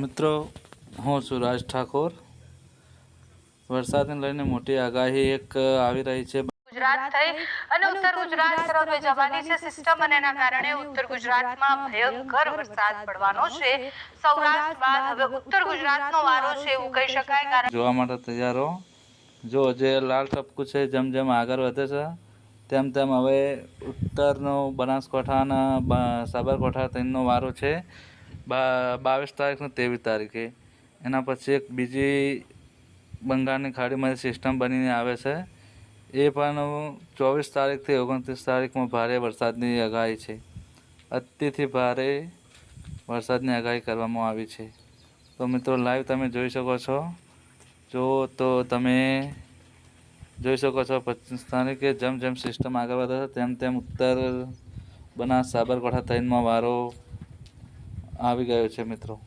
મિત્રો હું છું રાજ ઠાકોર. વરસાદને લઈને મોટી આગાહી એક આવી રહી છે. ગુજરાત થઈ અને ઉત્તર ગુજરાત તરફ જવાની છે સિસ્ટમ અને એના કારણે ઉત્તર ગુજરાતમાં ભયંકર વરસાદ પડવાનો છે. સૌરાષ્ટ્ર બાદ હવે ઉત્તર ગુજરાતનો વારો છે એવું કહી શકાય કારણ જોવા માટે તૈયાર જો જે લાલ ટપકું છે જેમ જેમ આગળ વધે છે તેમ તેમ હવે ઉત્તરનો બનાસકાંઠા અને બ- સાબરકાંઠા તેનો વારો છે. બા બાવીસ તારીખ ને ત્રેવીસ તારીખે. એના પછી એક બીજી બંગાળની ખાડીમાંથી સિસ્ટમ બનીને આવે છે. એ પણ ચોવીસ તારીખથી ઓગણત્રીસ તારીખમાં ભારે વરસાદની આગાહી છે. અતિથી ભારે વરસાદની આગાહી કરવામાં આવી છે. તો મિત્રો લાઈવ તમે જોઈ શકો છો. જો તો તમે જોઈ શકો છો, પચીસ તારીખે જેમ જેમ સિસ્ટમ આગળ વધે છે, તેમ તેમ ઉત્તર બનાસ સાબરકાંઠા થઈનમાં વારો આવી ગયો છે મિત્રો.